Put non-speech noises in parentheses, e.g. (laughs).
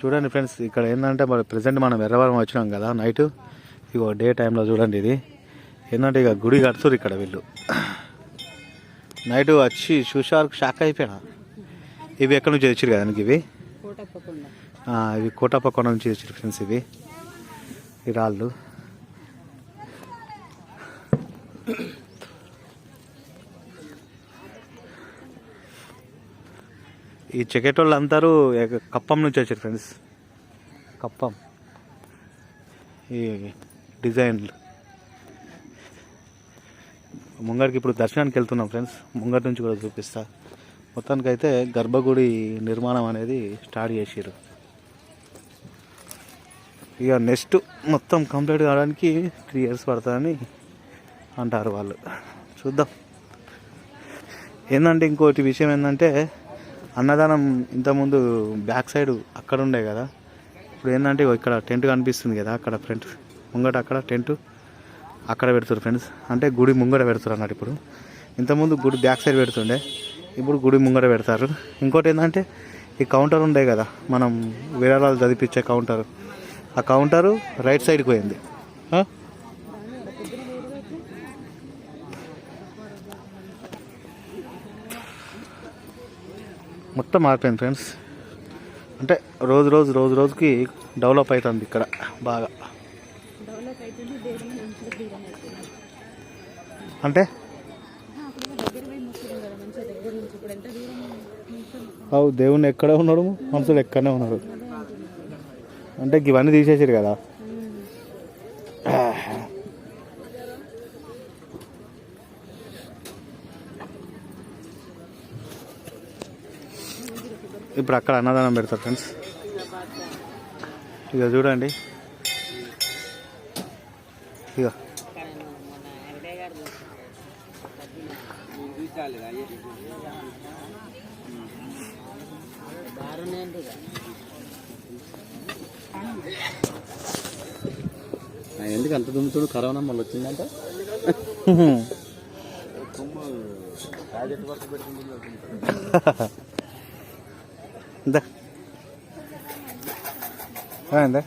చూడండి ఫ్రెండ్స్ ఇక్కడ ఏంటంటే మరి ప్రజెంట్ మనం ఎర్రవరం వచ్చినాం కదా నైట్ ఇగో డే టైంలో చూడండి ఇది. ఏంటంటే ఇక గుడి కడుతురు ఇక్కడ వీళ్ళు. నైట్ వచ్చి చూసారు షాక్ అయిపోయినా. ఇవి ఎక్కడి నుంచి తెచ్చారు కదా ఇవి? కోటప్పకుండా. ఇవి కోటప్ప కొండ నుంచి తెచ్చారు ఫ్రెండ్స్ ఇవి. ఈ రాళ్ళు. ఈ చెకెటోళ్ళు అందరూ కప్పం నుంచి వచ్చారు ఫ్రెండ్స్. కప్పం. ఈ డిజైన్లు. ముంగడికి ఇప్పుడు దర్శనానికి వెళ్తున్నాం ఫ్రెండ్స్. ముంగటి నుంచి కూడా చూపిస్తా. మొత్తానికి అయితే గర్భగుడి నిర్మాణం అనేది స్టార్ట్ చేసారు ఇక నెక్స్ట్ మొత్తం కంప్లీట్ కావడానికి త్రీ ఇయర్స్ పడుతుందని అంటారు వాళ్ళు. చూద్దాం. ఏంటంటే ఇంకోటి విషయం ఏంటంటే అన్నదానం ఇంతకుముందు బ్యాక్ సైడ్ అక్కడ ఉండే కదా. ఇప్పుడు ఏంటంటే ఇక్కడ టెంట్ కనిపిస్తుంది కదా అక్కడ ఫ్రంట్ ముంగట అక్కడ టెంట్ అక్కడ పెడతారు ఫ్రెండ్స్. అంటే గుడి ముంగట పెడతారు అన్నట్టు ఇప్పుడు. ఇంతకుముందు గుడి బ్యాక్ సైడ్ పెడుతుండే ఇప్పుడు గుడి ముంగట పెడతారు. ఇంకోటి ఏంటంటే ఈ కౌంటర్ ఉండే కదా మనం విరాళాలు చదివించే కౌంటర్. ఆ కౌంటరు రైట్ సైడ్కి పోయింది. మొత్తం మారిపోయింది ఫ్రెండ్స్ అంటే రోజు రోజు రోజు రోజుకి డెవలప్ అవుతుంది ఇక్కడ బాగా. అంటే? అవు దేవుని ఎక్కడ ఉన్నాడు? మనుషులు ఎక్కడనే ఉన్నారు అంటే ఇవన్నీ తీసేసారు కదా? ఇప్పుడు అక్కడ అన్నదానం పెడతారు ఫ్రెండ్స్ ఇక చూడండి. ఇక ఎందుకు అంత దుమ్ముతుడు కరోనా మళ్ళీ వచ్చిందంట? (laughs) ఇందా ఆ, (laughs) ఇందా ఇందా